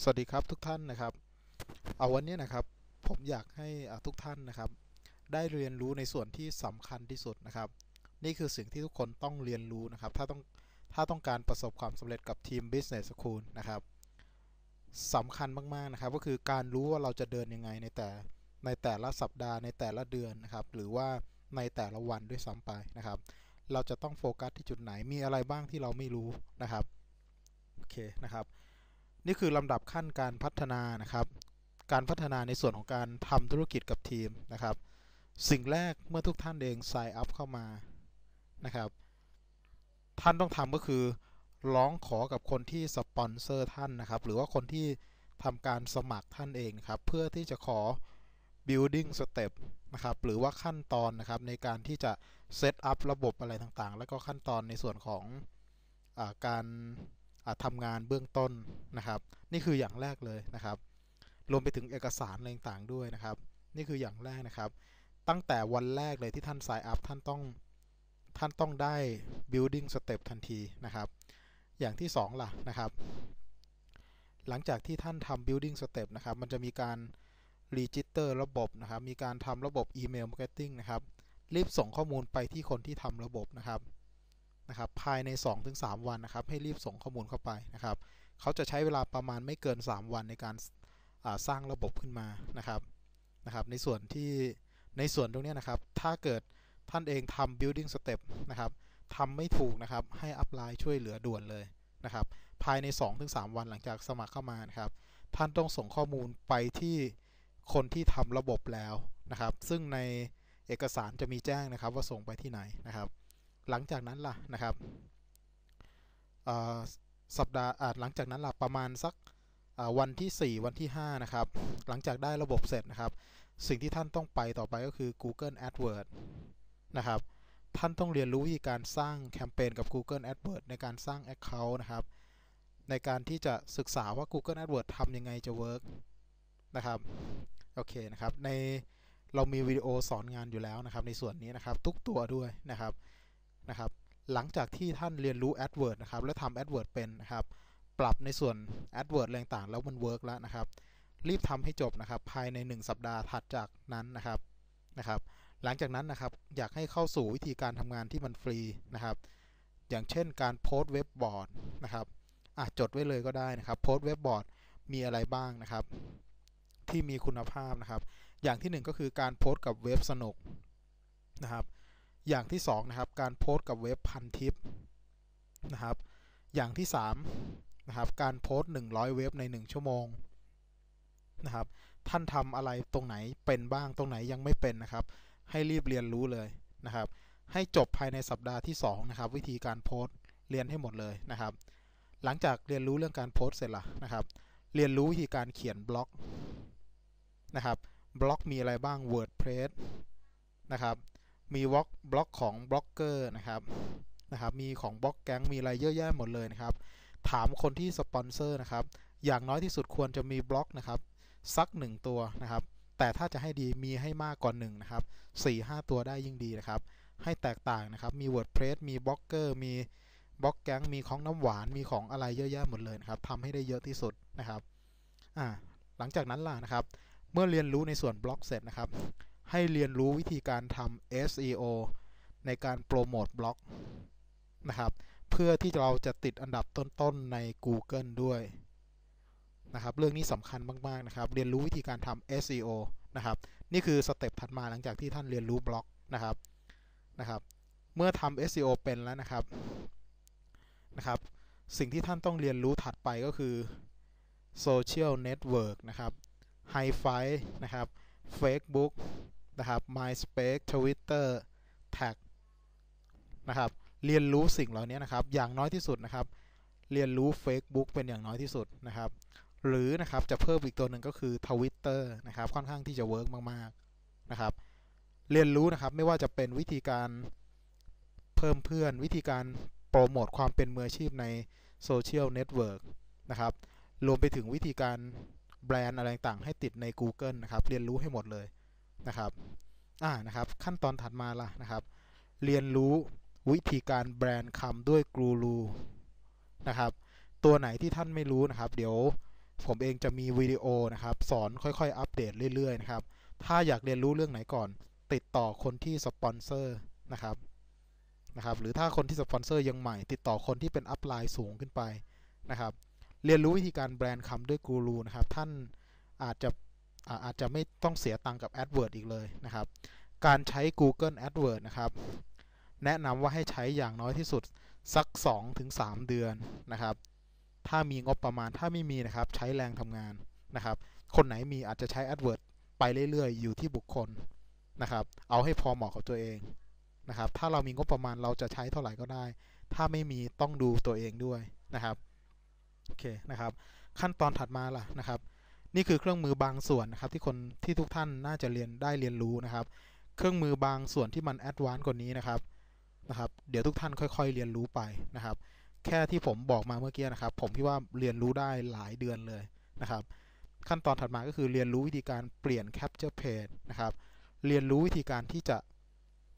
สวัสดีครับทุกท่านนะครับ เอาวันนี้นะครับผมอยากให้ทุกท่านนะครับ ได้เรียนรู้ในส่วนที่สำคัญที่สุดนะครับ นี่คือสิ่งที่ทุกคนต้องเรียนรู้นะครับ ถ้าต้องถ้าต้องการประสบความสำเร็จกับทีม Business School นะครับสำคัญมากๆนะครับ ก็คือการรู้ว่าเราจะเดินยังไงในแต่ในแต่ละสัปดาห์ในแต่ละเดือนนะครับ หรือว่าในแต่ละวันด้วยซ้ำไปนะครับ เราจะต้องโฟกัสที่จุดไหนมีอะไรบ้างที่เราไม่รู้นะครับโอเคนะครับ นี่คือลำดับขั้นการพัฒนานะครับ การพัฒนาในส่วนของการทำธุรกิจกับทีมนะครับ สิ่งแรกเมื่อทุกท่านเอง sign up เข้ามานะครับ ท่านต้องทำก็คือร้องขอกับคนที่สปอนเซอร์ท่านนะครับ หรือว่าคนที่ทำการสมัครท่านเองนะครับ เพื่อที่จะขอ building step นะครับ หรือว่าขั้นตอนนะครับในการที่จะ set up ระบบอะไรต่างๆ แล้วก็ขั้นตอนในส่วนของอการ ทำงานเบื้องต้นนะครับ นี่คืออย่างแรกเลยนะครับ รวมไปถึงเอกสารอะไรต่างๆด้วยนะครับ นี่คืออย่างแรกนะครับ ตั้งแต่วันแรกเลยที่ท่าน sign up ท่านต้องท่านต้องได้ building step ทันทีนะครับ อย่างที่ 2 ล่ะนะครับ หลังจากที่ท่านทำ building step นะครับ มันจะมีการ register ระบบนะครับ มีการทำระบบ email marketing นะครับ รีบส่งข้อมูลไปที่คนที่ทำระบบนะครับ นะครับภายใน 2-3 วันนะครับให้รีบส่งข้อมูลเข้าไปนะครับเขาจะใช้เวลาประมาณไม่เกิน 3 วันในการสร้างระบบขึ้นมานะครับนะครับในส่วนที่ในส่วนตรงนี้นะครับ ถ้าเกิดท่านเองทำ building step นะครับทำไม่ถูกนะครับให้อัพไลน์ช่วยเหลือด่วนเลยนะครับภายใน 2-3 วันหลังจากสมัครเข้ามานะครับ ท่านต้องส่งข้อมูลไปที่คนที่ทำระบบแล้วนะครับ ซึ่งในเอกสารจะมีแจ้งนะครับว่าส่งไปที่ไหนนะครับ หลังจากนั้นล่ะนะครับสัปดาห์หลังจากนั้นล่ะประมาณสักวันที่ 4 วันที่ 5 นะครับ หลังจากได้ระบบเสร็จนะครับ สิ่งที่ท่านต้องไปต่อไปก็คือ Google AdWords นะครับ ท่านต้องเรียนรู้วิธีการสร้างแคมเปญกับ Google AdWords ในการสร้าง Account นะครับ ในการที่จะศึกษาว่า Google AdWords ทำยังไงจะเวิร์กนะครับ โอเคนะครับ ในเรามีวิดีโอสอนงานอยู่แล้วนะครับ ในส่วนนี้นะครับ ทุกตัวด้วยนะครับ นะครับ หลังจากที่ท่านเรียนรู้ AdWords นะครับ และทำ AdWords เป็นนะครับ ปรับในส่วน AdWords อะไรต่างแล้วมันเวิร์กแล้วนะครับ รีบทำให้จบนะครับ ภายใน 1 สัปดาห์ถัดจากนั้นนะครับนะครับ หลังจากนั้นนะครับ อยากให้เข้าสู่วิธีการทำงานที่มันฟรีนะครับ อย่างเช่นการโพสต์เว็บบอร์ดนะครับอะจดไว้เลยก็ได้นะครับ โพสต์เว็บบอร์ดมีอะไรบ้างนะครับ ที่มีคุณภาพนะครับ อย่างที่ 1 ก็คือการโพสต์กับเว็บสนุกนะครับ อย่างที่2นะครับการโพสต์กับเว็บพันทิปนะครับอย่างที่3นะครับการโพสต์100 เว็บใน 1 ชั่วโมงนะครับท่านทำอะไรตรงไหนเป็นบ้างตรงไหนยังไม่เป็นนะครับ ให้รีบเรียนรู้เลยนะครับ ให้จบภายในสัปดาห์ที่2นะครับวิธีการโพสต์เรียนให้หมดเลยนะครับ หลังจากเรียนรู้เรื่องการโพสต์เสร็จละนะครับ เรียนรู้วิธีการเขียนบล็อกนะครับบล็อกมีอะไรบ้าง WordPress นะครับ มีบล็อกบล็อกของบล็อกเกอร์นะครับนะครับ มีของบล็อกแก๊งมีอะไรเยอะแยะหมดเลยนะครับ ถามคนที่สปอนเซอร์นะครับ อย่างน้อยที่สุดควรจะมีบล็อกนะครับสัก 1 ตัวนะครับ แต่ถ้าจะให้ดีมีให้มากกว่า1นะครับ4-5 ตัวได้ยิ่งดีนะครับ ให้แตกต่างนะครับ มี WordPress มีบล็อกเกอร์มีบล็อกแก๊งมีของน้ำหวานมีของอะไรเยอะแยะหมดเลยนะครับทำให้ได้เยอะที่สุดนะครับอ่าหลังจากนั้นล่ะนะครับ เมื่อเรียนรู้ในส่วนบล็อกเสร็จนะครับ ให้เรียนรู้วิธีการทำ SEO ในการโปรโมทบล็อกนะครับ เพื่อที่เราจะติดอันดับต้นๆใน Google ด้วยนะครับเรื่องนี้สำคัญมากๆนะครับ เรียนรู้วิธีการทำ SEO นะครับ นี่คือสเต็ปถัดมาหลังจากที่ท่านเรียนรู้บล็อกนะครับนะครับ เมื่อทำ SEO เป็นแล้วนะครับนะครับ สิ่งที่ท่านต้องเรียนรู้ถัดไปก็คือ Social Network นะครับ Hi-Fi นะครับ Facebook นะครับ MySpace Twitter Tag นะครับ เรียนรู้สิ่งเหล่านี้นะครับ อย่างน้อยที่สุดนะครับ เรียนรู้ Facebook เป็นอย่างน้อยที่สุดนะครับ หรือนะครับจะเพิ่มอีกตัวหนึ่งก็คือ Twitter นะครับ ค่อนข้างที่จะเวิร์กมากๆนะครับ เรียนรู้นะครับไม่ว่าจะเป็นวิธีการเพิ่มเพื่อน วิธีการโปรโมทความเป็นมืออาชีพในโซเชียลเน็ตเวิร์กนะครับ รวมไปถึงวิธีการแบรนด์อะไรต่างให้ติดใน Google นะครับ เรียนรู้ให้หมดเลย นะครับอ่านะครับขั้นตอนถัดมาล่ะนะครับ เรียนรู้วิธีการแบรนด์คำด้วยกูรูนะครับ ตัวไหนที่ท่านไม่รู้นะครับ เดี๋ยวผมเองจะมีวิดีโอนะครับ สอนค่อยๆ อัปเดตเรื่อยๆนะครับ ถ้าอยากเรียนรู้เรื่องไหนก่อน ติดต่อคนที่สปอนเซอร์นะครับนะครับ หรือถ้าคนที่สปอนเซอร์ยังใหม่ ติดต่อคนที่เป็นอัพไลน์สูงขึ้นไปนะครับ เรียนรู้วิธีการแบรนด์คำด้วยกูรูนะครับ ท่านอาจจะ อาจจะไม่ต้องเสียตังค์กับ AdWords อีกเลยนะครับ การใช้ Google AdWords นะครับ แนะนำว่าให้ใช้อย่างน้อยที่สุดสัก 2-3 เดือนนะครับ ถ้ามีงบประมาณถ้าไม่มีนะครับ ใช้แรงทำงานนะครับ คนไหนมีอาจจะใช้ AdWords ไปเรื่อยๆ อยู่ที่บุคคลนะครับ เอาให้พอเหมาะกับตัวเองนะครับ ถ้าเรามีงบประมาณเราจะใช้เท่าไหร่ก็ได้ ถ้าไม่มีต้องดูตัวเองด้วยนะครับ โอเคนะครับ ขั้นตอนถัดมาล่ะนะครับ นี่คือเครื่องมือบางส่วนนะครับที่คนที่ทุกท่านน่าจะเรียนได้เรียนรู้นะครับ เครื่องมือบางส่วนที่มันแอดวานซ์กว่านี้นะครับนะครับ เดี๋ยวทุกท่านค่อย ๆ เรียนรู้ไปนะครับ แค่ที่ผมบอกมาเมื่อกี้นะครับ ผมคิดว่าเรียนรู้ได้หลายเดือนเลยนะครับ ขั้นตอนถัดมาก็คือเรียนรู้วิธีการเปลี่ยน capture page นะครับ เรียนรู้วิธีการที่จะ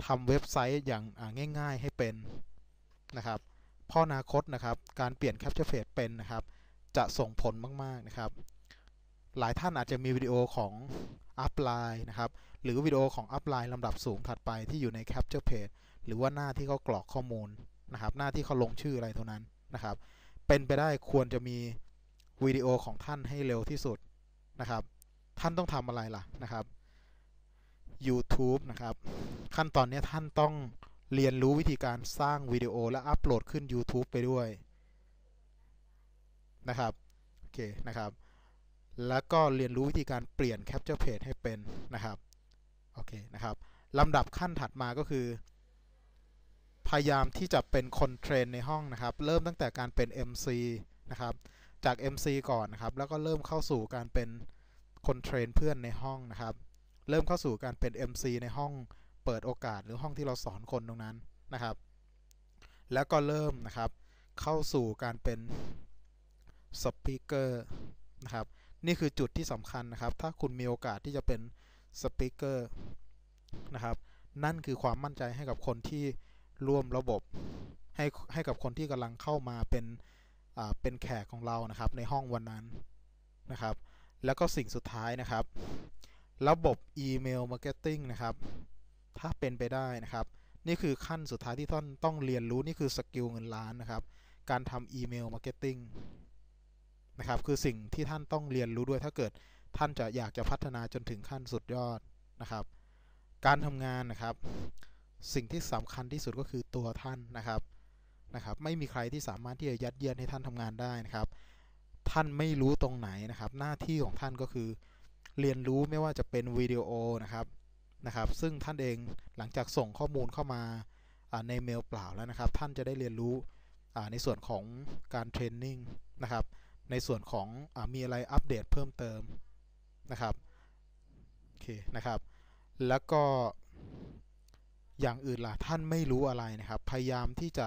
ทำเว็บไซต์อย่างง่าย ๆให้เป็นนะครับพราะอนาคตนะครับ การเปลี่ยน capture page เป็นนะครับ จะส่งผลมากๆนะครับ หลายท่านอาจจะมีวิดีโอของ upline นะครับ หรือวิดีโอของ upline ลำดับสูงถัดไปที่อยู่ใน capture page หรือว่าหน้าที่เขากรอกข้อมูลนะครับ หน้าที่เขาลงชื่ออะไรเท่านั้นนะครับ เป็นไปได้ควรจะมีวิดีโอของท่านให้เร็วที่สุดนะครับ ท่านต้องทำอะไรล่ะนะครับ YouTube นะครับ ขั้นตอนนี้ท่านต้องเรียนรู้วิธีการสร้างวิดีโอและอัปโหลดขึ้น YouTube ไปด้วยนะครับ โอเคนะครับ แล้วก็เรียนรู้วิธีการเปลี่ยน Capture Page ให้เป็นนะครับโอเคนะครับลำดับขั้นถัดมาก็คือ พยายามที่จะเป็นคนเทรนในห้องนะครับ เริ่มตั้งแต่การเป็น MC นะครับ จาก MC ก่อนนะครับ แล้วก็เริ่มเข้าสู่การเป็นคนเทรนเพื่อนในห้องนะครับ เริ่มเข้าสู่การเป็น MC ในห้องเปิดโอกาสหรือห้องที่เราสอนคนตรงนั้นนะครับ แล้วก็เริ่มนะครับ เข้าสู่การเป็นสปีกเกอร์นะครับ นี่คือจุดที่สำคัญนะครับ ถ้าคุณมีโอกาสที่จะเป็นสปีกเกอร์นะครับนั่นคือความมั่นใจให้กับคนที่ร่วมระบบ ให้ให้กับคนที่กำลังเข้ามาเป็นเป็นแขกของเรานะครับ ในห้องวันนั้นนะครับ แล้วก็สิ่งสุดท้ายนะครับ ระบบอีเมลมาร์เก็ตติ้งนะครับ ถ้าเป็นไปได้นะครับ นี่คือขั้นสุดท้ายที่ท่านต้องเรียนรู้นี่คือสกิลเงินล้านนะครับ การทำอีเมลมาร์เก็ตติ้ง นะครับคือสิ่งที่ท่านต้องเรียนรู้ด้วยถ้าเกิดท่านจะอยากจะพัฒนาจนถึงขั้นสุดยอดนะครับ การทำงานนะครับ สิ่งที่สำคัญที่สุดก็คือตัวท่านนะครับนะครับ ไม่มีใครที่สามารถที่จะยัดเยียดให้ท่านทำงานได้นะครับ ท่านไม่รู้ตรงไหนนะครับ หน้าที่ของท่านก็คือ เรียนรู้ไม่ว่าจะเป็นวิดีโอนะครับนะครับ ซึ่งท่านเองหลังจากส่งข้อมูลเข้ามาในเมลเปล่าแล้วนะครับ ท่านจะได้เรียนรู้ในส่วนของการเทรนนิ่งนะครับ ในส่วนของอมีอะไรอัปเดตเพิ่มเติมนะครับโอเคนะครับ แล้วก็อย่างอื่นล่ะท่านไม่รู้อะไรนะครับ พยายามที่จะ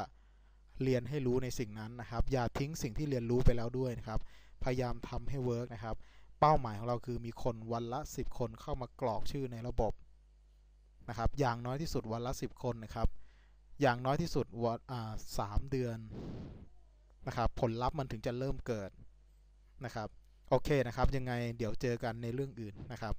เรียนให้รู้ในสิ่งนั้นนะครับ อย่าทิ้งสิ่งที่เรียนรู้ไปแล้วด้วยนะครับ พยายามทำให้เวิร์กนะครับ เป้าหมายของเราคือมีคนวันละ 10 คนเข้ามากรอกชื่อในระบบนะครับ อย่างน้อยที่สุดวันละ 10 คนนะครับ อย่างน้อยที่สุดวันสามเดือนนะครับ ผลลัพธ์มันถึงจะเริ่มเกิด นะครับ โอเคนะครับ ยังไงเดี๋ยวเจอกันในเรื่องอื่นนะครับ